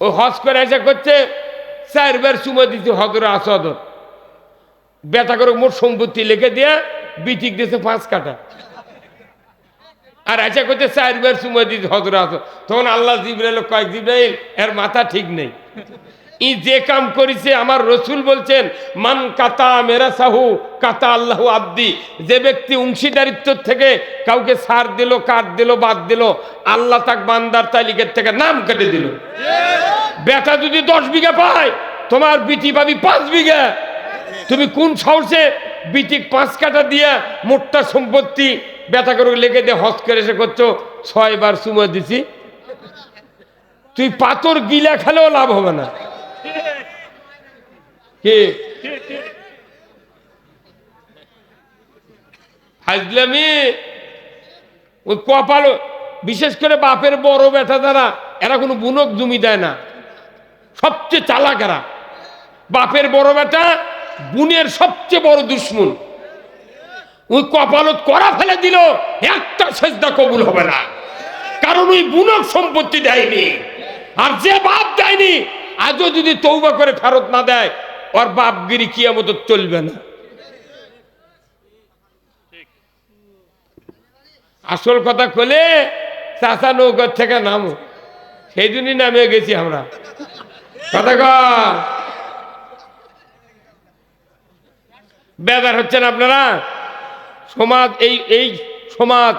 ও হজ করে এসে করছে, চারবার চুমা দিতে হজর আসদর ব্যথা করে মোট সম্পত্তি লিখে দিয়ে বিটিক দিয়েছে পাঁচ কাটা আর আচ্ছা করছে, চারবার চুমা দিতে হজর আসদ তখন আল্লাহ জিব্রাইল কয়েক জিব্রাইল, এর মাথা ঠিক নেই। ই যে কাম করেছে, আমার রসুল বলছেন, মান কাতা মেরা সাহু কাতা আল্লাহ আব্দি। যে ব্যক্তি অংশীদারিত্ব থেকে কাউকে সার দিল, কাট দিল, বাদ দিল, আল্লাহ তাক বান্দার তালিকার থেকে নাম কেটে দিল। বেটা যদি দশ বিঘা পায়, তোমার বিটি পাবি পাঁচ বিঘা। তুমি কোন সাহসে বিটি পাঁচ কাটা দিয়া মোটটা সম্পত্তি বেটা করে লেগে দিয়ে হজ করে এসে করছ? ছয়বার সুমা দিছি। তুই পাথর গিলা খেলেও লাভ হবে না। কে ওই কপাল, বিশেষ করে বাপের বড় ব্যথা দ্বারা এরা কোনো বুনক জমি দেয় না। সবচেয়ে চালাক এরা। বাপের বড় বেটা বুনের সবচেয়ে বড় দুশ্মন। ওই কপালত করা ফেলে দিল, একটা সেজদা কবুল হবে না। কারণ ওই বুনক সম্পত্তি দেয়নি। আর যে বাপ দেয়নি, আজও যদি তৌবা করে ফেরত না দেয় ওর বাপগিরি কিয়ামত চলবে না। আসল কথা কলে চাষা নৌকার থেকে নামো। সেই জন্যই নামে গেছি আমরা। কথা বেদার হচ্ছেন আপনারা? সমাজ, এই এই সমাজ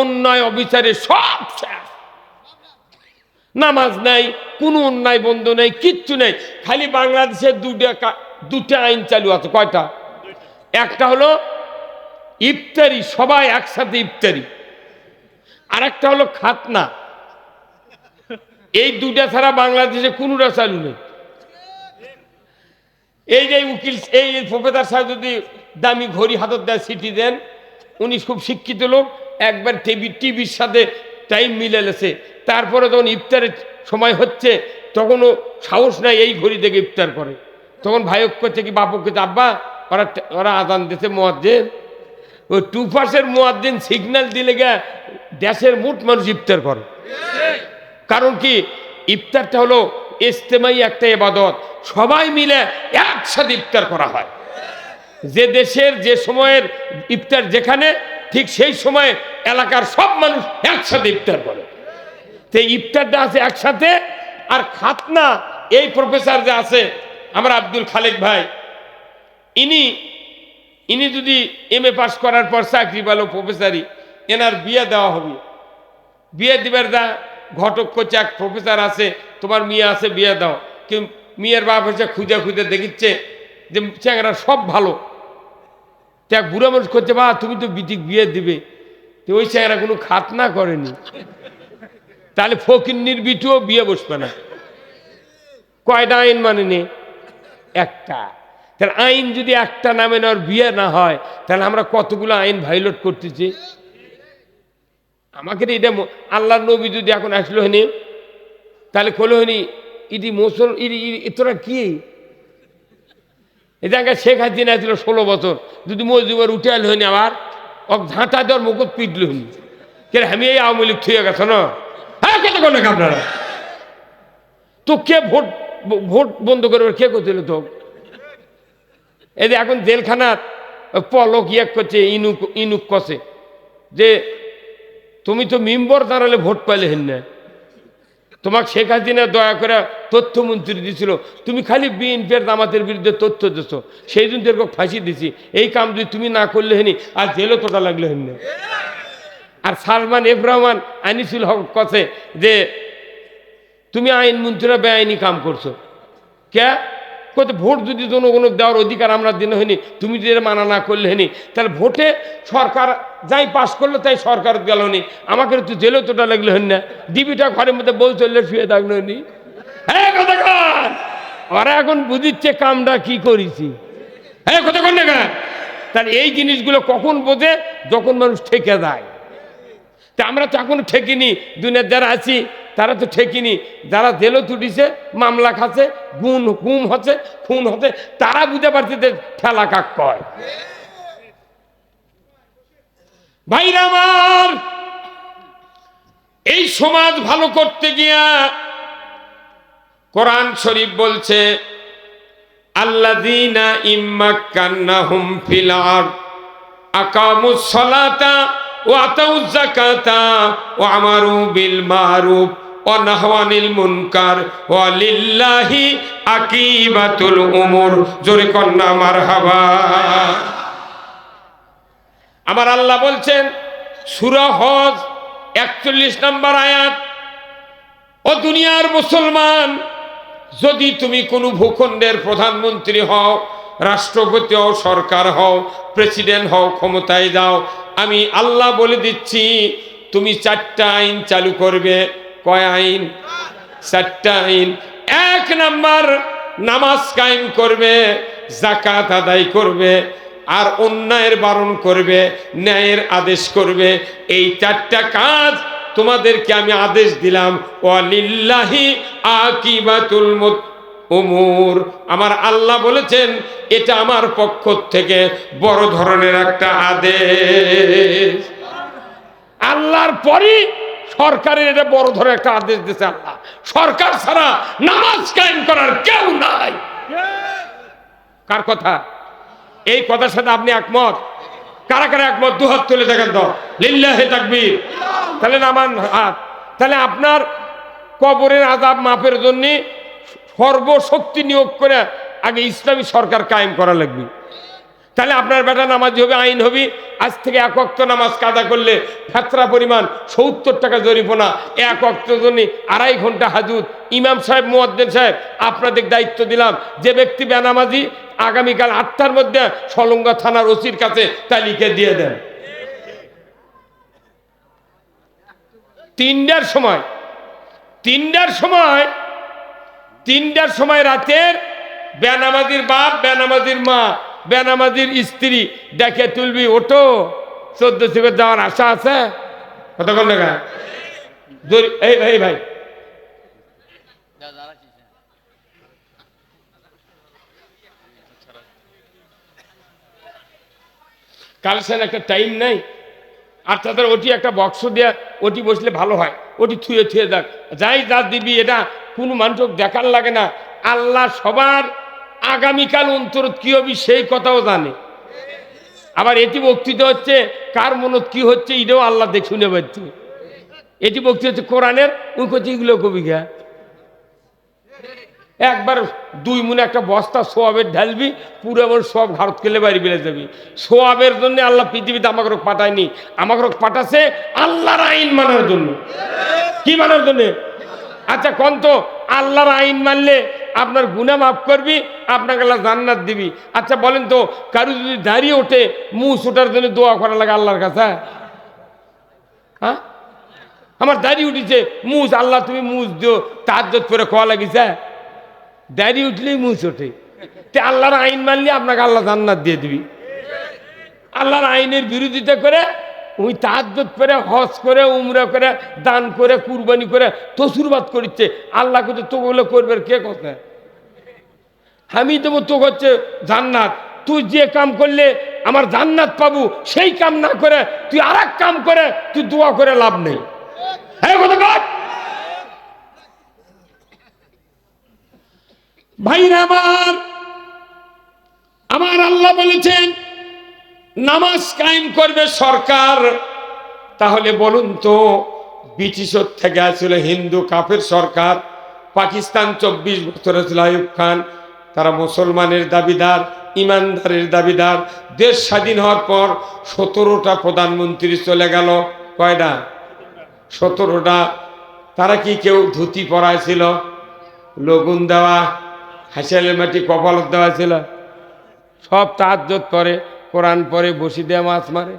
অন্যায়, অবিচারে সব শেষ। নামাজ নাই, কোনো অন্যায় বন্ধ নেই, কিচ্ছু নেই। খালি বাংলাদেশে দুটা দুটা আইন চালু আছে, কয়টা? একটা হলো ইফতারি, সবাই একসাথে ইফতারি। আর একটা হলো খাতনা। এই দুটা ছাড়া বাংলাদেশে কোনোটা চালু নেই। এই যে উকিল, এই প্রফেসর সাহেব যদি দামি ঘড়ি হাতত দেয় সিটি দেন, উনি খুব শিক্ষিত লোক, একবার টিভি, টিভির সাথে টাইম মিলে লেছে তারপরে যখন ইফতারের সময় হচ্ছে, তখনও সাহস নাই এই ঘড়ি দেখে ইফতার করে। তখন ভাইক করছে কি বাপক আব্বা, ওরা ওরা আদান দিতে মোয়াজ্জেন। ওই টু পার্সের মোয়াজ্জেন সিগন্যাল দিলে গা দেশের মোট মানুষ ইফতার করে। কারণ কি, ইফতারটা হলো ইস্তেমাই একটা এবাদত সবাই মিলে একসাথে ইফতার করা হয়। যে দেশের, যে সময়ের ইফতার যেখানে ঠিক সেই সময়ে এলাকার সব মানুষ একসাথে ইফতার করে। তো ইফতারটা আছে একসাথে, আর খাতনা এই প্রফেসর যে আছে, আমার আব্দুল খালেক ভাই, ইনি ইনি যদি এম এ পাস করার পর চাকরি পেল প্রফেসরই এনার বিয়ে দেওয়া হবে। বিয়ে দিবার দা ঘটক করছে এক প্রফেসর আছে, তোমার মেয়ে আছে, বিয়ে দাও। কিন্তু মেয়ের বাপ হচ্ছে খুঁজে খুঁজে দেখিচ্ছে যে চ্যাংরা সব ভালো। তো এক বুড়ো মানুষ করছে বা তুমি তো বিটিক বিয়ে দিবে। তো ওই চ্যাংরা কোনো খাতনা করেনি। তাহলে ফকিন্নির বিটুও বিয়ে বসবে না। কয়টা আইন মানে নে? একটা। তাহলে আইন যদি একটা নামে নেওয়ার বিয়ে না হয়, তাহলে আমরা কতগুলো আইন ভাইলট করতেছি? আমাকে এটা আল্লাহর নবী যদি এখন আসলো হনি, তাহলে খোলো হনি, ইদি ইদি- তোরা কি? এটা আগে শেখ হাসিনা ছিল ষোলো বছর। যদি মজুবার উঠে হনি আবার ওক ঝাঁটা দেওয়ার মুখ পিটল হনি কে আমি এই আওয়ামী লীগ থুয়ে গেছো না? হ্যাঁ কত করলে আপনারা? তো কে ভোট ভোট বন্ধ করবে কে করছিল তো? এই যে এখন জেলখানার পলক ইয়ে করছে, ইনুক ইনুক কষে যে তুমি তো মিম্বর দাঁড়ালে ভোট পাইলে হেন না। তোমাকে শেখ হাসিনা দয়া করে তথ্যমন্ত্রী দিছিল। তুমি খালি বিএনপির দামাতের বিরুদ্ধে তথ্য দিছো। সেই দিন তোর ফাঁসি দিছি। এই কাম যদি তুমি না করলে হেনি, আর জেলও তোটা লাগলে হেন আর সালমান এব্রাহমান রহমান, আনিসুল হক কথে যে, তুমি আইন মন্ত্রীরা বেআইনি কাম করছ। কে? কত ভোট যদি জনগণ দেওয়ার অধিকার আমরা দিনে হয়নি তুমি যদি মানা না করলে হয়নি তাহলে ভোটে সরকার যাই পাশ করল তাই সরকার গেল নি আমাকে তো জেলে তোটা লাগলে হন না। ডিবিটা ঘরের মধ্যে বল চললে শুয়ে থাকল নি হ্যাঁ কতক্ষণ ওরা এখন বুঝিচ্ছে কামটা কি করেছি। হ্যাঁ কতক্ষণ না তাহলে এই জিনিসগুলো কখন বোঝে? যখন মানুষ ঠেকে দেয় তা আমরা তো এখনও ঠেকিনি। দুনিয়ার যারা আছি তারা তো ঠেকিনি। যারা জেলও তুটিছে মামলা খাচ্ছে গুণ গুম হচ্ছে, খুন হচ্ছে, তারা বুঝতে পারছে যে ঠেলা কাক কয়। ভাইরা আমার, এই সমাজ ভালো করতে গিয়া কোরআন শরীফ বলছে, আল্লাযীনা ইম্মাক্কান্নাহুম ফিল আরদ, আকামুস সালাতা ওয়া ওয়া আমারু বিল মারুফ। ওয়া নাহাউ আনিল মুনকার ওয়া লিল্লাহি আকিবাতুল উমুর। জোরে কন্না মারহাবা। আমার আল্লাহ বলছেন, সূরা হজ একচল্লিশ নম্বর আয়াত, ও দুনিয়ার মুসলমান, যদি তুমি কোনো ভূখণ্ডের প্রধানমন্ত্রী হও, রাষ্ট্রপতি হও, সরকার হও, প্রেসিডেন্ট হও, ক্ষমতায় যাও, আমি আল্লাহ বলে দিচ্ছি, তুমি চারটা আইন চালু করবে। কয় আইন? চারটা আইন। এক নাম্বার, নামাজ কায়েম করবে জাকাত আদায় করবে, আর অন্যায়ের বারণ করবে, ন্যায়ের আদেশ করবে। এই চারটা কাজ তোমাদেরকে আমি আদেশ দিলাম। ওয়ালিল্লাহি আকিবাতুল উমুর। আমার আল্লাহ বলেছেন, এটা আমার পক্ষ থেকে বড় ধরনের একটা আদেশ। আল্লাহর পরই সরকারের এটা বড় ধরনের একটা আদেশ দিয়েছে আল্লাহ। সরকার ছাড়া নামাজ কায়েম করার কেউ নাই। কার কথা? এই কথার সাথে আপনি একমত? কারা কারা একমত? দু হাত তুলে দেখেন তো। লিল্লাহে তাকবীর। তাহলে নামান হাত তাহলে আপনার কবরের আজাব মাপের জন্য সর্বশক্তি নিয়োগ করে আগে ইসলামী সরকার কায়েম করা লাগবে। তাহলে আপনার বেটা নামাজ হবে, আইন হবে। আজ থেকে এক অক্ত নামাজ কাদা করলে ফেতরা পরিমাণ সত্তর টাকা জরিমানা। এক অক্ত জন্য আড়াই ঘণ্টা হাজুদ ইমাম সাহেব, মুয়াদ্দেন সাহেব, আপনাদের দায়িত্ব দিলাম। যে ব্যক্তি বেনামাজি, আগামীকাল আটটার মধ্যে সলঙ্গা থানার ওসির কাছে তালিকা দিয়ে দেন। তিনটার সময় তিনটার সময় তিনটার সময় রাতের বেনামাজির বাপ, বেনামাজির মা বেনামাজির স্ত্রী ডেকে তুলবি ওটো চোদ্দ শিবের যাওয়ার আশা আছে? কতক্ষণ দেখা এই এই ভাই। কালসেন একটা টাইম নাই। আর তাদের ওটি একটা বক্স দেয়া ওটি বসলে ভালো হয়। ওটি থুয়ে থুয়ে দেখ। যাই যা দিবি, এটা কোনো মানুষ দেখার লাগে না। আল্লাহ সবার আগামীকাল অন্তরত কি হবি সেই কথাও জানে। আবার এটি বক্তৃতা হচ্ছে, কার মনত কি হচ্ছে এটাও আল্লাহ দেখে পাচ্ছে। এটি বক্তৃতা হচ্ছে কোরআনের ওই করছে এগুলো কবি গা। একবার দুই মনে একটা বস্তা সোয়াবের ঢালবি, পুরো এমন সব ভারত কেলে বাড়ি বেড়ে যাবি। সোয়াবের জন্য আল্লাহ পৃথিবীতে আমাকে রোগ পাঠায়নি। আমাকে রোগ পাঠাছে আল্লাহর আইন মানার জন্য। কি মানার জন্য? আচ্ছা কন্ত আল্লাহর আইন মানলে আপনার গুণা মাফ করবি, আপনাকে আল্লাহ জান্নাত দিবি। আচ্ছা বলেন তো, কারু যদি দাঁড়িয়ে ওঠে মুস ওঠার জন্য দোয়া করা লাগে আল্লাহর কাছে? হ্যাঁ? আমার দাঁড়িয়ে উঠেছে মুস আল্লাহ তুমি মুস দিও তার করে খাওয়া লাগিছে। দাড়ি উঠলেই মুছ ওঠে তে আল্লাহর আইন মানলে আপনাকে আল্লাহ জান্নাত দিয়ে দিবি। আল্লাহর আইনের বিরোধিতা করে ওই তাহাজ্জত করে হজ করে, উমরা করে, দান করে, কুরবানি করে, তসুরবাদ করছে আল্লাহ তো বলে করবে কে কথা আমি দেবো তো হচ্ছে জান্নাত। তুই যে কাম করলে আমার জান্নাত পাবো, সেই কাম না করে, তুই আর কাম করে, তুই দোয়া করে লাভ নেই। ভাইরা আমার আমার আল্লাহ বলেছেন নামাজ কায়েম করবে সরকার। তাহলে বলুন তো, ব্রিটিশর থেকে আসলে হিন্দু কাফের সরকার, পাকিস্তান চব্বিশ বছর ছিল আয়ুব খান, তারা মুসলমানের দাবিদার, ইমানদারের দাবিদার। দেশ স্বাধীন হওয়ার পর সতেরোটা প্রধানমন্ত্রী চলে গেল। কয়টা? সতেরোটা। তারা কি কেউ ধুতি পরাইছিল লগুন দেওয়া, হাসিয়ালের মাটি কপালত দেওয়া ছিল? সব তাজ্জত করে। কোরআন পরে বসি দেয়া মাছ মারে।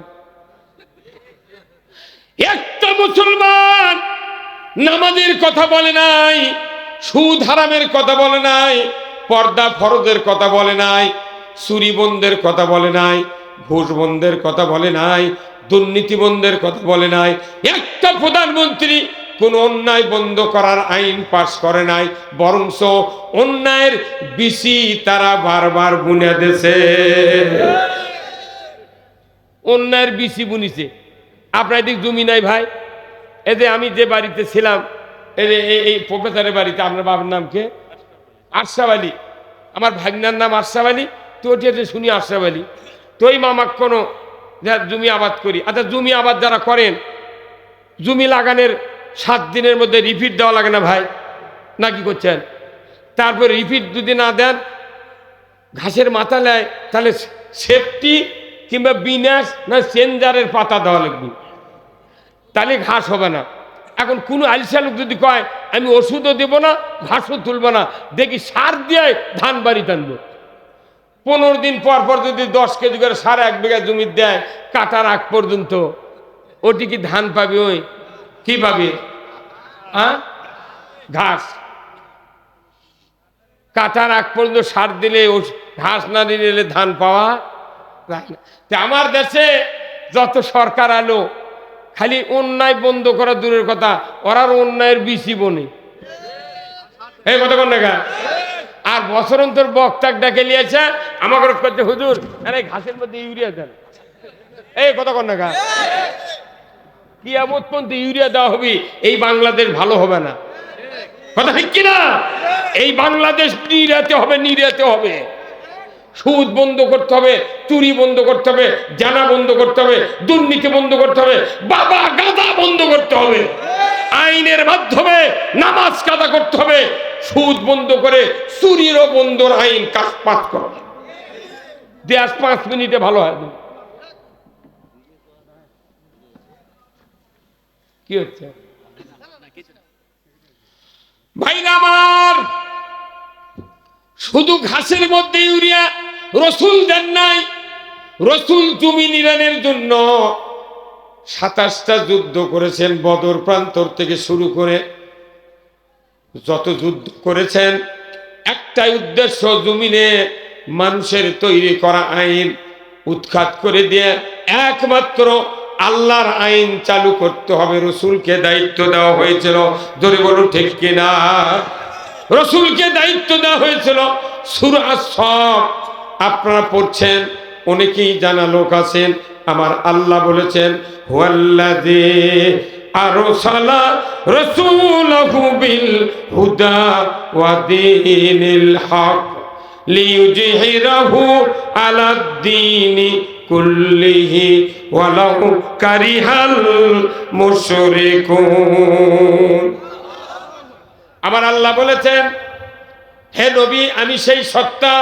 একটা মুসলমান নামাজের কথা বলে নাই, সুদ হারামের কথা বলে নাই, পর্দা ফরজের কথা বলে নাই, চুরি বন্ধের কথা বলে নাই, ঘুষ বন্ধের কথা বলে নাই, দুর্নীতি বন্ধের কথা বলে নাই। একটা প্রধানমন্ত্রী কোন অন্যায় বন্ধ করার আইন পাশ করে নাই বরংস অন্যায়ের বিসি তারা বারবার বুনে দেছে অন্যায়ের বিসি বুনিছে। আপনার এদিক জমি নাই ভাই। এই যে আমি যে বাড়িতে ছিলাম এই প্রফেসরের বাড়িতে, আপনার বাবার নাম কে? আরশাব আলী। আমার ভাগনার নাম আরশাব আলী। তো ওটি শুনি আরশাব আলী। তো ওই মামাক কোনো জমি আবাদ করি। আচ্ছা জমি আবাদ যারা করেন, জমি লাগানোর সাত দিনের মধ্যে রিপিট দেওয়া লাগে না ভাই? না কি করছেন? তারপর রিপিট যদি না দেন, ঘাসের মাথা নেয়, তাহলে সেফটি কিংবা বিনাশ না চেঞ্জারের পাতা দেওয়া লাগবে। তাহলে ঘাস হবে না। এখন কোনো আলিসা লোক যদি কয়, আমি ওষুধও দেবো না, ঘাসও তুলবো না, দেখি সার দিয়ে ধান বাড়ি টানবো। পনেরো দিন পর পর যদি দশ কেজি করে সার এক বিঘা জমি দেয়, কাটার আগ পর্যন্ত, ওটি কি ধান পাবে ওই? কি পাবে? হ্যাঁ ঘাস। কাটার আগ পর্যন্ত সার দিলে, ঘাস না দিলে ধান পাওয়া আমার দেশে যত সরকার আলো, খালি অন্যায় বন্ধ করা দূরের কথা ওরার অন্যায়ের বিচি বনে এই কথা কোন দেখা আর বছর অন্তর বক্তাক ডাকে নিয়েছে আমাকে করছে, হুজুর, আরে ঘাসের মধ্যে ইউরিয়া দেন। এই, কথা কোন দেখা কি এমন পর্যন্ত ইউরিয়া দেওয়া হবে, এই বাংলাদেশ ভালো হবে না। কথা ঠিক কিনা? এই বাংলাদেশ নিরাতে হবে নিরাতে হবে। সুদ বন্ধ করতে হবে, চুরি বন্ধ করতে হবে, জানা বন্ধ করতে হবে, দুর্নীতি বন্ধ করতে হবে, বাবা গাদা বন্ধ করতে হবে। আইনের মাধ্যমে নামাজ কাদা করতে হবে, সুদ বন্ধ করে চুরিরও বন্ধর আইন কাজ পাত করবে দেশ পাঁচ মিনিটে ভালো হয় কি হচ্ছে? ভাইরা আমার শুধু ঘাসের মধ্যে ইউরিয়া রসুল দেন নাই। রসুল জমি নিরানের জন্য সাতাশটা যুদ্ধ করেছেন বদর প্রান্তর থেকে শুরু করে যত যুদ্ধ করেছেন, একটাই উদ্দেশ্য জমিনে মানুষের তৈরি করা আইন উৎখাত করে দিয়ে একমাত্র আল্লাহর আইন চালু করতে হবে। রসুলকে দায়িত্ব দেওয়া হয়েছিল। ধরে বলুন, ঠিক কিনা? রসুলকে দায়িত্ব দেওয়া হয়েছিল। সুরা সব আপনারা পড়ছেন, অনেকেই জানা লোক আছেন, আমার আল্লাহ বলেছেন আরসালা রাসূলাহু বিল হুদা কারিহাল মুশরিকুন। আমার আল্লাহ বলেছেন, হে নবী, আমি সেই সত্তা,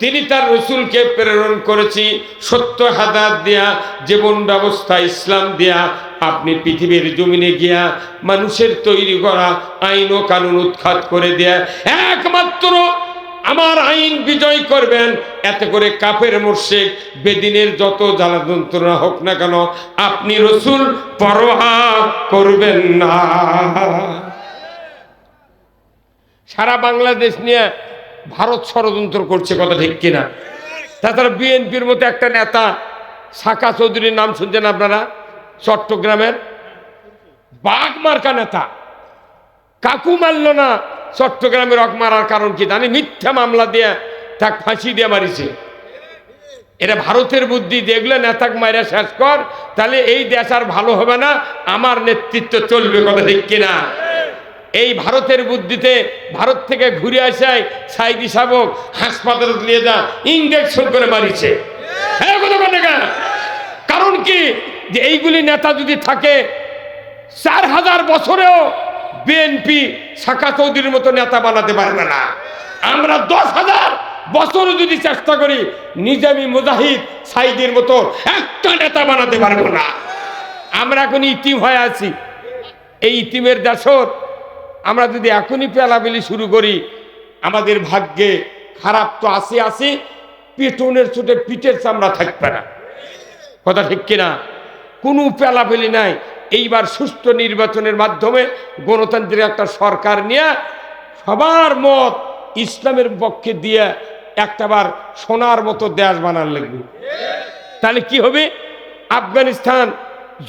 তিনি তার রসুলকে প্রেরণ করেছি, সত্য হাদাত দেয়া, জীবন ব্যবস্থা, ইসলাম দেয়া, আপনি পৃথিবীর জমিনে গিয়া মানুষের তৈরি করা আইন ও কানুন উৎখাত করে দেয়া, একমাত্র আমার আইন বিজয় করবেন। এতে করে কাপের মোর্শেক বেদিনের যত জ্বালা যন্ত্রণা হোক না কেন, আপনি রসুল পরোয়া করবেন না। সারা বাংলাদেশ নিয়ে ভারত ষড়যন্ত্র করছে কথা ঠিক কিনা? তাছাড়া বিএনপির মতো একটা নেতা সাকা চৌধুরীর নাম শুনছেন আপনারা? চট্টগ্রামের বাঘ মার্কা নেতা। কাকু মারল না চট্টগ্রামের রক মারার কারণ কি জানি? মিথ্যা মামলা দিয়ে তাক ফাঁসি দিয়ে মারিছে। এটা ভারতের বুদ্ধি যেগুলো নেতাক মাইরা শেষ কর, তাহলে এই দেশ আর ভালো হবে না, আমার নেতৃত্ব চলবে কথা ঠিক কিনা? এই ভারতের বুদ্ধিতে ভারত থেকে ঘুরে আসায় সাইদি শাবক হাসপাতালে নিয়ে যা ইঞ্জেকশন করে মারিছে। হ্যাঁ? কারণ কি? যে এইগুলি নেতা যদি থাকে, চার হাজার বছরেও বিএনপি শাখা চৌধুরীর মতো নেতা বানাতে পারবে না। আমরা দশ হাজার বছর যদি চেষ্টা করি, নিজামি মুজাহিদ সাইদের মতো একটা নেতা বানাতে পারব না। আমরা এখন ইতিম হয়ে আছি। এই ইতিমের দেশর আমরা যদি এখনই পেলাবেলি শুরু করি, আমাদের ভাগ্যে খারাপ তো আসে আসে পেটনের ছুটে পিঠের চামড়া থাকবে না। কথা ঠিক কিনা? কোনো পেলাপেলি নাই। এইবার সুষ্ঠু নির্বাচনের মাধ্যমে গণতান্ত্রিক একটা সরকার নিয়ে সবার মত ইসলামের পক্ষে দিয়ে একটাবার সোনার মতো দেশ বানার লাগবে। তাহলে কি হবে? আফগানিস্তান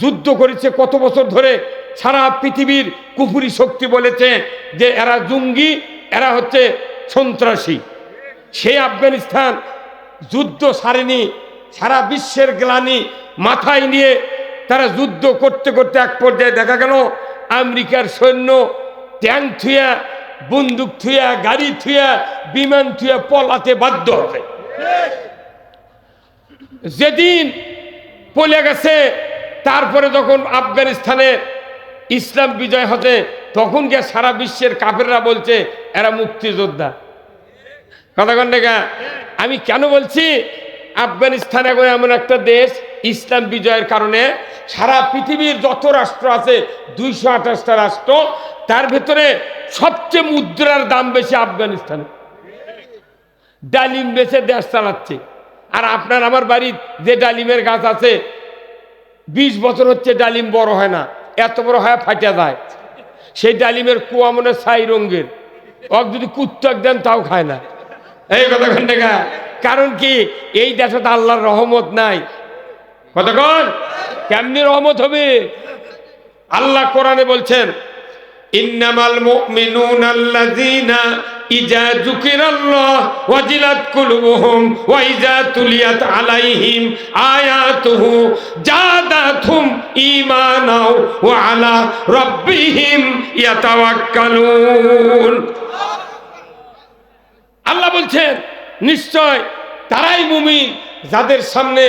যুদ্ধ করেছে কত বছর ধরে, সারা পৃথিবীর কুফুরি শক্তি বলেছে যে এরা জঙ্গি, এরা হচ্ছে সন্ত্রাসী। সেই আফগানিস্তান যুদ্ধ সারেনি, সারা বিশ্বের গ্লানি মাথায় নিয়ে তারা যুদ্ধ করতে করতে এক পর্যায়ে দেখা গেল, আমেরিকার সৈন্য ট্যাঙ্ক থুয়া, বন্দুক থুয়া, গাড়ি থুয়া, বিমান থুয়া পলাতে বাধ্য হবে যেদিন পলে গেছে তারপরে যখন আফগানিস্তানে ইসলাম বিজয় হতে, তখন গিয়ে সারা বিশ্বের কাফেররা বলছে, এরা মুক্তিযোদ্ধা। কথা কন দেখা আমি কেন বলছি? আফগানিস্তান এখন এমন একটা দেশ, ইসলাম বিজয়ের কারণে সারা পৃথিবীর যত রাষ্ট্র আছে, দুইশো আঠাশটা রাষ্ট্র, তার ভেতরে সবচেয়ে মুদ্রার দাম বেশি আফগানিস্তানে ডালিম বেছে দেশ চালাচ্ছে। আর আপনার আমার বাড়ির যে ডালিমের গাছ আছে বিশ বছর হচ্ছে ডালিম বড় হয় না, এত বড় হয় ফাটে যায়। সেই ডালিমের কুয়া মনে ছাই রঙের অক যদি কুত্তক দেন তাও খায় না। এই কথা দেখা কারণ কি, এই দেশে তো আল্লাহর রহমত নাই। কতক্ষণ কেমনি রহমত হবে? আল্লাহ কোরআনে বলছেন, ইন্নামাল মুমিনুনা আল্লাযীনা ইজা যুকিরাল্লাহ ওয়াজিলাত কুলুবুহুম ওয়া ইজা তুলিয়াত আলাইহিম আয়াতুহু জাদাতুহুম ঈমানাও ওয়া আলা রাব্বিহিম ইয়াতাওয়াক্কালুন। আল্লাহ বলছেন, নিশ্চয় তারাই মুমিন যাদের সামনে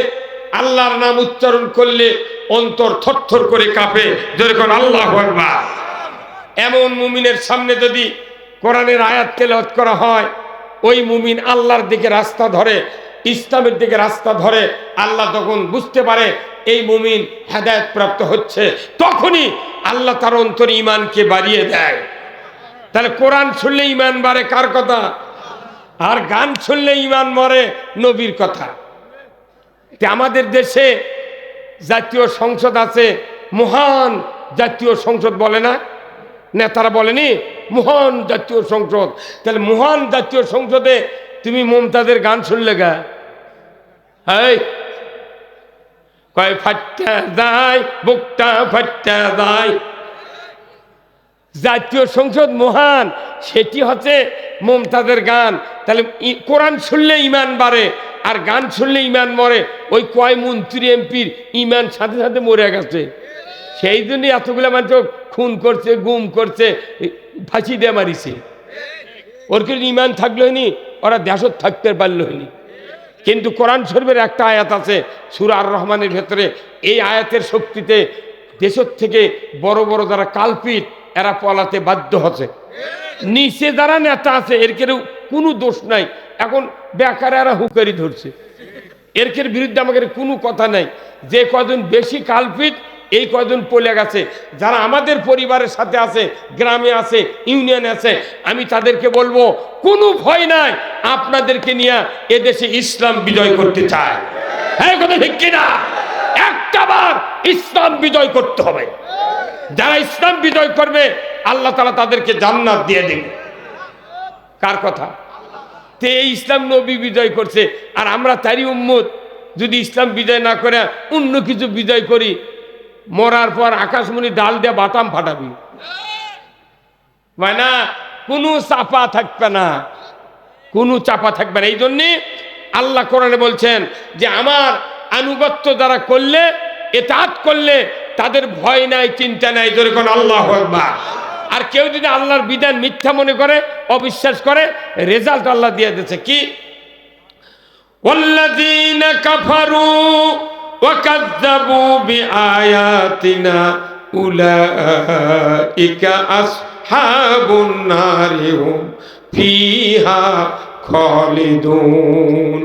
আল্লাহর নাম উচ্চারণ করলে অন্তর থরথর করে কাঁপে। যেরকম আল্লাহ আকবার। এমন মুমিনের সামনে যদি কোরআনের আয়াত তেলাওয়াত করা হয়, ওই মুমিন আল্লাহর দিকে রাস্তা ধরে, ইসলামের দিকে রাস্তা ধরে, আল্লাহ তখন বুঝতে পারে এই মুমিন হেদায়ত প্রাপ্ত হচ্ছে। তখনই আল্লাহ তার অন্তর ইমানকে বাড়িয়ে দেয়। তাহলে কোরআন শুনলে ইমান বাড়ে কার কথা? আর গান শুনলে ইমান মরে নবীর কথা। আমাদের দেশে জাতীয় সংসদ আছে, মহান জাতীয় সংসদ বলে না? নেতারা বলেনি, মহান জাতীয় সংসদ। তাহলে মহান জাতীয় সংসদে তুমি মমতাদের গান শুনলে গা? এই কয় যায় বুকটা ফাট্টা যায় জাতীয় সংসদ মহান, সেটি হচ্ছে মমতাদের গান। তাহলে কোরআন শুনলে ইমান বাড়ে, আর গান শুনলে ইমান মরে। ওই কয় মন্ত্রী এমপির ইমান সাথে সাথে মরে গেছে। সেই জন্যই এতগুলো মানুষ খুন করছে, গুম করছে ফাঁসি দিয়ে মারিছে। ওর কিন্তু ইমান থাকল নি ওরা দেশত থাকতে পারল নি কিন্তু কোরআন শরীফের একটা আয়াত আছে, সুরা আর রহমানের ভেতরে। এই আয়াতের শক্তিতে দেশের থেকে বড় বড় যারা কালপিট এরা পলাতে বাধ্য হচ্ছে। নিচে যারা নেতা আছে, এর কেউ কোনো দোষ নাই। এখন বেকার এরা হুকারি ধরছে। এর কের বিরুদ্ধে আমাদের কোনো কথা নাই। যে কজন বেশি কালপিট এই কজন পলে গেছে, যারা আমাদের পরিবারের সাথে আছে, গ্রামে আছে, ইউনিয়নে আছে, আমি তাদেরকে বলব, কোনো ভয় নাই, আপনাদেরকে নিয়ে এদেশে ইসলাম বিজয় করতে চায়। হ্যাঁ কথা ঠিক কিনা? একটা বার ইসলাম বিজয় করতে হবে। যারা ইসলাম বিজয় করবে, আল্লাহ তালা তাদেরকে জান্নাত দিয়ে দেবে। কার কথা? তে এই ইসলাম নবী বিজয় করছে, আর আমরা তারই উম্মত, যদি ইসলাম বিজয় না করে অন্য কিছু বিজয় করি মরার পর আকাশমণি ডাল দিয়ে বাটাম ফাটাবি মানে না কোনো চাপা থাকবে না কোনো চাপা থাকবে না এই জন্যে আল্লাহ কোরআনে বলছেন যে আমার আনুগত্য দ্বারা করলে এতাত করলে তাদের ভয় নাই চিন্তা নাই যেরকম আল্লাহ আকবার। আর কেউ যদি আল্লাহর বিধান মিথ্যা মনে করে অবিশ্বাস করে রেজাল্ট আল্লাহ দিয়ে দিচ্ছে কি والذين كفروا وكذبوا بآياتنا أولئك أصحاب النار هم فيها خالدون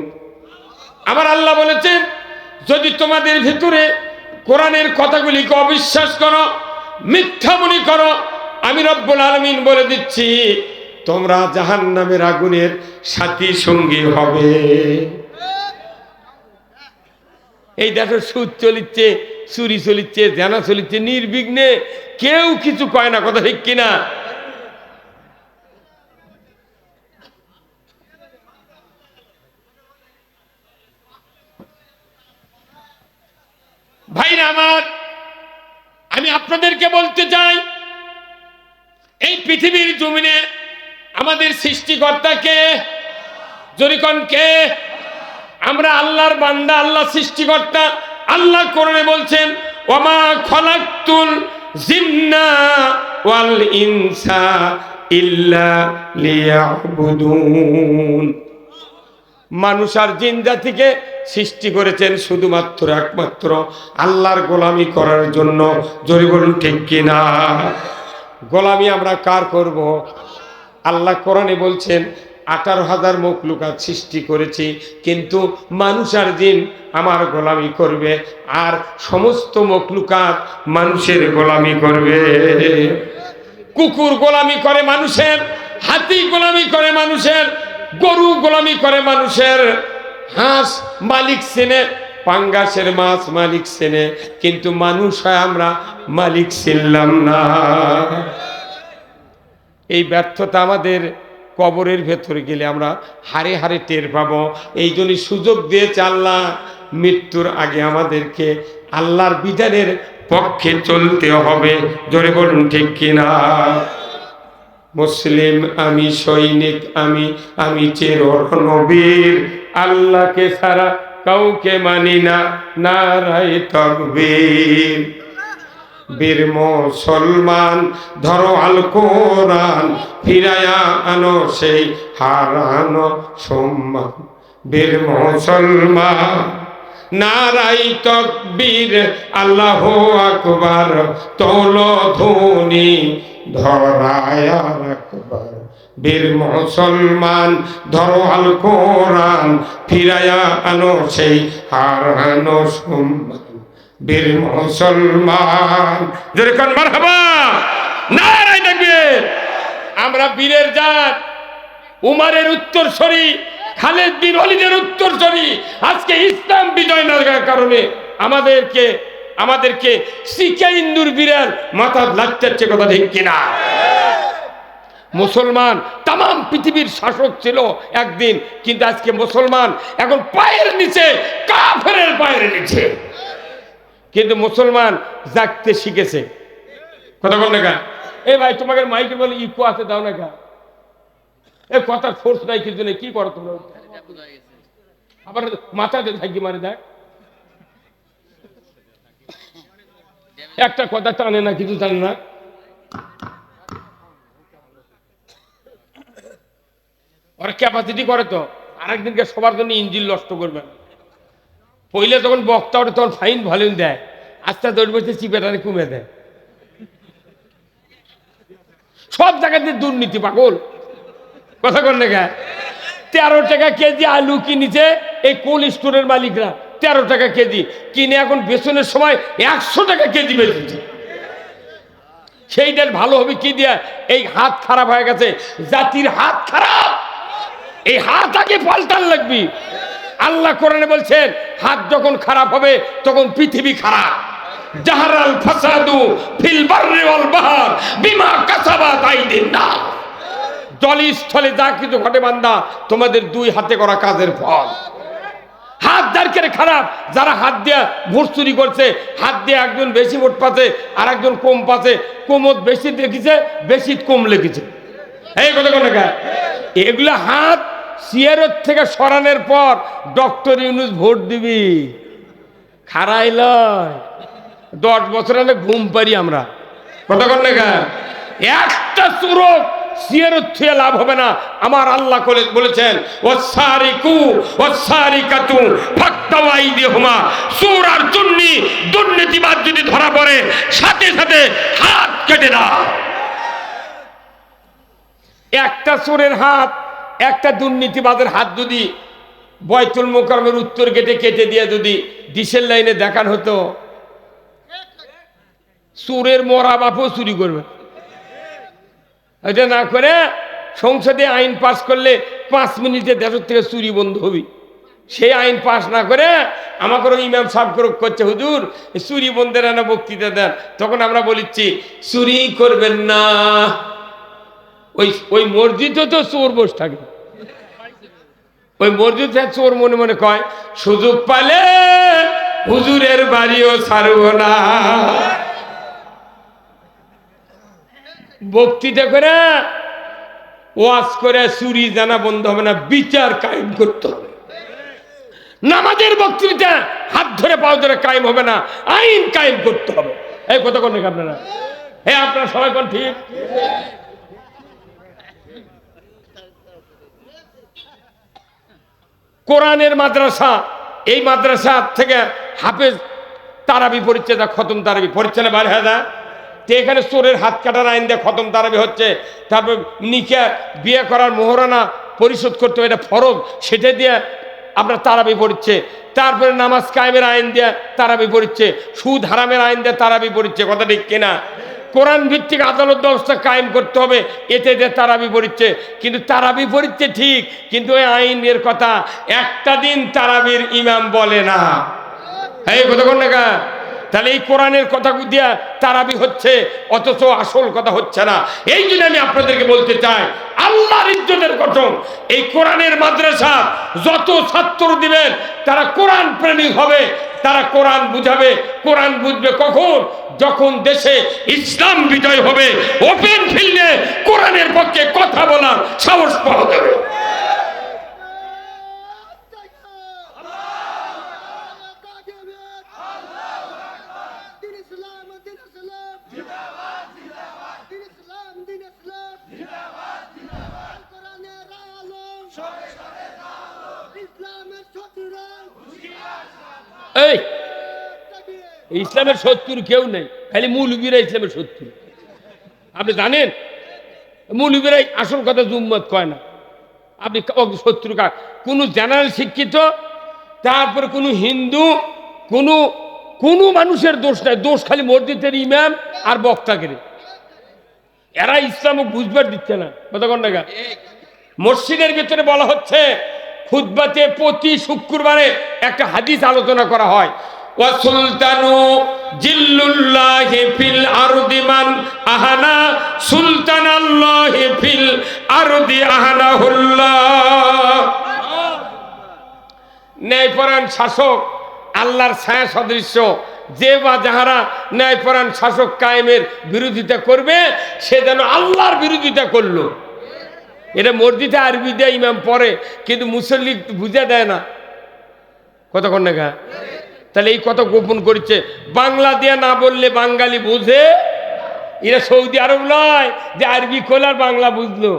আবার আল্লাহ বলেছেন যদি তোমাদের ভিতরে কোরআনের কথাগুলিকে অবিশ্বাস করো মিথ্যা মনে করো আমি রব্বুল আলমিন বলে দিচ্ছি তোমরা জাহান নামের আগুনের সাথী সঙ্গী হবে এই দেখো সুদ চলিচ্ছে, চুরি চলিচ্ছে, জানা চলিচ্ছে, নির্বিঘ্নে কেউ কিছু কয় না, কথা ঠিক কিনা? ভাইরা আমার, আমি আপনাদেরকে বলতে চাই, এই পৃথিবীর জমিনে আমাদের সৃষ্টিকর্তাকে জরিকন কে? আমরা আল্লাহর বান্দা, আল্লাহ সৃষ্টিকর্তা, আল্লাহ কোরআনে বলছেন, ওমা খলাকতুল জিন্না ওয়াল ইনসা ইল্লা মানুষ আর জিন জাতিকে সৃষ্টি করেছেন শুধুমাত্র, একমাত্র আল্লাহর গোলামি করার জন্য। জোরে বলুন, ঠিক কিনা? গোলামি আমরা কার করব? আল্লাহ কোরআনে বলছেন আঠারো হাজার মকলুকাত সৃষ্টি করেছি, কিন্তু মানুষ আর জিন আমার গোলামি করবে, আর সমস্ত মকলুকাত মানুষের গোলামি করবে। কুকুর গোলামি করে মানুষের, হাতি গোলামি করে মানুষের, গরু গোলামি করে মানুষের, হাঁস মালিক চেনে পাঙ্গাসের মাছ মালিক চেনে কিন্তু মানুষ হয় আমরা মালিক চিনলাম না। এই ব্যর্থতা আমাদের কবরের ভেতরে গেলে আমরা হারে হারে টের পাবো। এই জন্যই সুযোগ দিয়েছে আল্লাহ মৃত্যুর আগে আমাদেরকে আল্লাহর বিধানের পক্ষে চলতে হবে। জোরে বলুন ঠিক কিনা? মুসলিম, আমি সৈনিক, আমি আমি চের নবীর আল্লাহকে ছাড়া কাউকে মানি না নারাই তকবীর। বীর মুসলমান ধরো আল কোরআন ফিরায়া আনো সেই হারানো সম্মান। বীর মুসলমান নারাই তকবীর, আল্লাহ আকবার, তোল ধুনি ধরায় আকবার বীর মুসলমান ধরো আল কোরআন ফিরায়া আনো সেই হারানো সম্মান। বীর মুসলমান। যেরকম মারহাবা। নারাই দেখবে আমরা বীরের জাত। উমারের উত্তরসরি, খালেদ বিন অলিদের উত্তরসরি। আজকে ইসলাম বিজয় না কারণে আমাদেরকে আমাদেরকে শিখে ইন্দুর বীরের মাথা লাগতে কথা ঠিক কিনা? মুসলমান তাম পৃথিবীর শাসক ছিল একদিন, কিন্তু আজকে মুসলমান এখন পায়ের নিচে কাফের পায়ের নিচে। কিন্তু মুসলমান জাগতে শিখেছে। কথা বল না গা এ ভাই, তোমাকে মাইকে বলে, ইকো আছে, দাও না গা এ কথার ফোর্স নাই, কিছু নেই, কি করো তোমরা? আবার মাথাতে থাকি মারে, দেখ। একটা কথা টানে না, কিছু টানে না। ওরা ক্যাপাসিটি করে তো, আরেকদিনকে সবার জন্য ইঞ্জিন নষ্ট করবে। না পইলে তখন বক্তা ওটা তখন ফাইন ভলিউম দেয়। আস্তে ওর বসে চিপেটারে কমে দেয়। সব জায়গাতে দুর্নীতি, পাগল। কথা কর না তেরো টাকা কেজি আলু কিনেছে এই কোল্ড স্টোরের মালিকরা? তেরো টাকা কেজি। কিনে এখন বেসনের সময় একশো টাকা কেজি বেচেছে। সেইটার ভালো হবে কি দিয়া? এই হাত খারাপ হয়ে গেছে। জাতির হাত খারাপ। এই হাত আগে পাল্টান লাগবি। আল্লাহ কোরআনে বলছেন, হাত যখন খারাপ হবে, তখন পৃথিবী খারাপ। জাহারাল ফাসাদু ফিল বাররি ওয়াল বাহর বিমা কাসাবাত আইদিন নাস জলস্থলে যা কিছু ঘটে বান্দা, তোমাদের দুই হাতে করা কাজের ফল। হাত দাঁড়কে খারাপ, যারা হাত দিয়ে ভোট চুরি করছে, হাত দিয়ে একজন বেশি ভোট পাচ্ছে আর একজন কম পাচ্ছে কোমত বেশি লিখেছে বেশি কম লিখেছে এই কথা কোন এগুলো হাত সিয়ারের থেকে সরানোর পর ডক্টর ইউনুস ভোট দিবি। খারাইল দশ বছর আগে ঘুম পারি আমরা। একটা চুরক সিয়ারত থুয়ে লাভ হবে না। আমার আল্লাহ বলেছেন ও সারিকু ও সারিকাতু ফাক্তাওয়াই দিহুমা। সুর আর চুন্নি দুর্নীতিবাদ যদি ধরা পড়ে, সাথে সাথে হাত কেটে দাও। একটা চোরের হাত একটা দুর্নীতিবাদের হাত যদি বয়তুল মোকামের উত্তর গেটে কেটে দিয়ে যদি ডিসেল লাইনে দেখান হতো, চোরের মরা বাপও চুরি করবে। এটা না করে সংসদে আইন পাশ করলে পাঁচ মিনিটে দেশের থেকে চুরি বন্ধ হবি। সেই আইন পাশ না করে আমাকে ইমাম সাহেব করে করছে, হুজুর চুরি বন্ধের না বক্তৃতা দেন। তখন আমরা বলিচ্ছি, চুরি করবেন না। ওই ওই মসজিদে তো চোর বসে থাকে। ওই মসজিদ চোর মনে মনে কয়, সুযোগ পালে হুজুরের বাড়িও ছাড়ব না। বক্তৃতা করে ওয়াজ করে চুরি জানা বন্ধ হবে না, বিচার কায়েম করতে হবে। নামাজের বক্তৃতা, হাত ধরে পাও ধরে কায়েম হবে না, আইন কায়েম করতে হবে। এই কথা কোন আপনারা? হ্যাঁ আপনারা সবাই কোন ঠিক? কোরআনের মাদ্রাসা, এই মাদ্রাসা থেকে হাফেজ তারাবি পড়ছে তা খতম তারাবি। পড়ছে না বার হ্যাঁ? তো এখানে চোরের হাত কাটার আইন দিয়ে খতম তারাবি হচ্ছে। তারপর নিকা বিয়ে করার মোহরানা পরিশোধ করতে হবে, এটা ফরজ। সেটা দিয়ে আপনার তারাবি পড়ছে তারপরে নামাজ কায়েমের আইন দিয়ে তারাবি পড়ছে সুদ হারামের আইন দিয়ে তারাবি পড়ছে কথা ঠিক কিনা? কোরআন ভিত্তিক আদালত ব্যবস্থা কায়েম করতে হবে, এতে দিয়ে তারাবি পড়ছে কিন্তু তারাবি পড়ছে ঠিক, কিন্তু ওই আইনের কথা একটা দিন তারাবির ইমাম বলে না। এই কতক্ষণ না তাহলে এই কোরআনের কথা দিয়া তারাবি হচ্ছে, অথচ আসল কথা হচ্ছে না। এই জন্য আমি আপনাদেরকে বলতে চাই, আল্লাহর ইজ্জতের গঠন এই কোরআনের মাদ্রাসা যত ছাত্র দিবেন, তারা কোরআন প্রেমিক হবে। তারা কোরআন বুঝাবে, কোরআন বুঝবে কখন? যখন দেশে ইসলাম বিজয় হবে, ওপেন ফিল্ডে কোরআনের পক্ষে কথা বলার সাহস পাওয়া যাবে দিন ইসলাম দিন ইসলাম দিন ইসলাম দিন ইসলাম আল কোরআনের আলম ইসলামের শত্রুরা এই তাকিয়ে ইসলামের শত্রু কেউ নেই, খালি মৌলবীরা ইসলামের শত্রু। আপনি জানেন? মৌলবীরাই আসল কথা জুম্মত কয় না। আপনি শত্রু কার? কোনো জেনারেল শিক্ষিত, তারপরে কোনো হিন্দু, কোনো কোনো মানুষের দোষ নাই। দোষ খালি মসজিদের ইমাম আর বক্তাকে এরা ইসলামক বুঝবার দিচ্ছে না। কতক্ষণ টাকা মসজিদের ভিতরে বলা হচ্ছে, খুতবাতে প্রতি শুক্রবারে একটা হাদিস আলোচনা করা হয়। আহানা ন্যায়পরায়ণ শাসক, আল্লাহর ছায়া সদৃশ্য যে বা যাহারা ন্যায়পরায়ণ শাসক কায়েমের বিরোধিতা করবে, সে যেন আল্লাহর বিরোধিতা করল। এটা মসজিদে আরবি দিয়ে ইমাম পড়ে, কিন্তু মুসল্লি বুঝে দেয় না। কতক্ষণ না তাহলে এই কথা গোপন করছে বাংলা দিয়ে না বললে বাঙালি বুঝে? এরা সৌদি আরব নয়, যে আরবি খোলার বাংলা বুঝলো।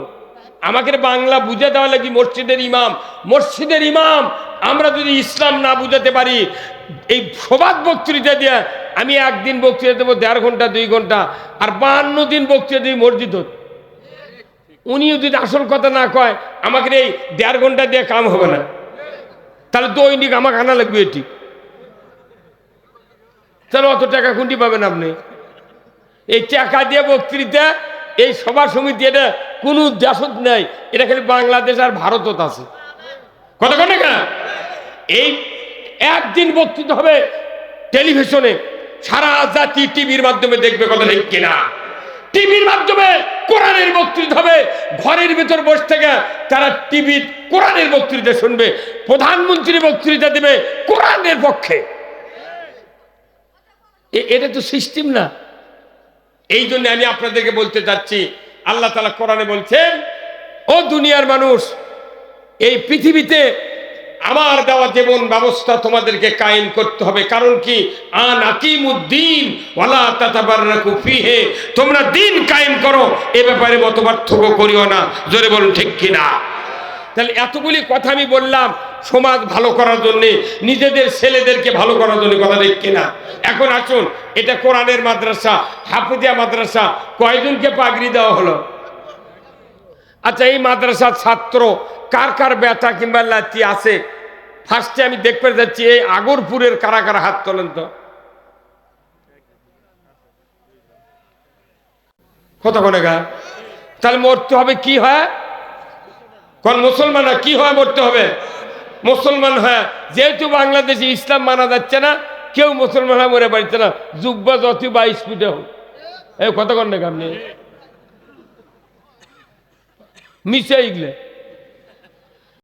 আমাকে বাংলা বুঝে দেওয়া লাগি মসজিদের ইমাম। মসজিদের ইমাম, আমরা যদি ইসলাম না বুঝাতে পারি, এই সবাদ বক্তৃতা দিয়ে আমি একদিন বক্তৃতা দেবো, দেড় ঘণ্টা, দুই ঘণ্টা, আর বান্ন দিন বক্তৃতা দিই মসজিদ উনিও যদি আসল কথা না কয়, আমাকে এই দেড় ঘণ্টা দিয়ে কাম হবে না। তাহলে দৈনিক আমাকে আনা লাগবে এটি। তাহলে অত টাকা খুঁটি পাবেন আপনি? এই টাকা দিয়ে বক্তৃতা, এই সভা সমিতি, এটা কোনো দেশত নেই। এটা খালি বাংলাদেশ আর ভারতত আছে। কত কত টাকা? এই একদিন বক্তৃতা হবে টেলিভিশনে। সারা জাতি টিভির মাধ্যমে দেখবে কথা ঠিক কিনা। টিভির মাধ্যমে কোরআনের বক্তৃতা হবে। ঘরের ভেতর বসে থেকে তারা টিভি কোরআনের বক্তৃতা শুনবে। প্রধানমন্ত্রী বক্তৃতা দেবে কোরআনের পক্ষে। এটা তো সিস্টেম না। এই জন্য আমি আপনাদেরকে বলতে চাচ্ছি আল্লাহ তালা কোরআনে বলছেন, ও দুনিয়ার মানুষ, এই পৃথিবীতে আমার দেওয়া জীবন ব্যবস্থা তোমাদেরকে কায়েম করতে হবে। কারণ কি? আন আকিমুদ্দিন, ওয়ালা তাতাবাররাকু ফিহে। তোমরা দিন কায়েম করো, এ ব্যাপারে মত পার্থক্য করিও না। জোরে বলুন ঠিক কিনা? তাহলে এতগুলি কথা আমি বললাম সমাজ ভালো করার জন্য নিজেদের ছেলেদেরকে ভালো করার জন্য কথা ঠিক কিনা এখন আসুন এটা কোরআনের মাদ্রাসা হাফিজিয়া মাদ্রাসা কয়জনকে পাগড়ি দেওয়া হলো? আচ্ছা এই মাদ্রাসার ছাত্র কার কার ব্যথা কিংবা লাচি আছে? ফার্স্টে আমি দেখতে যাচ্ছি এই আগরপুরের কারা কারা হাত তোলেন তো? কতক্ষণে গা। তাহলে মরতে হবে কি হয়? কোন মুসলমান হয়, কি হয় মরতে হবে? মুসলমান হ্যাঁ যেহেতু বাংলাদেশে ইসলাম মানা যাচ্ছে না, কেউ মুসলমান হয়ে মরে বাড়িতে না। যুব্বা যত বাইশ ফুটে হোক। এই কতক্ষণ নাকি আপনি মিশে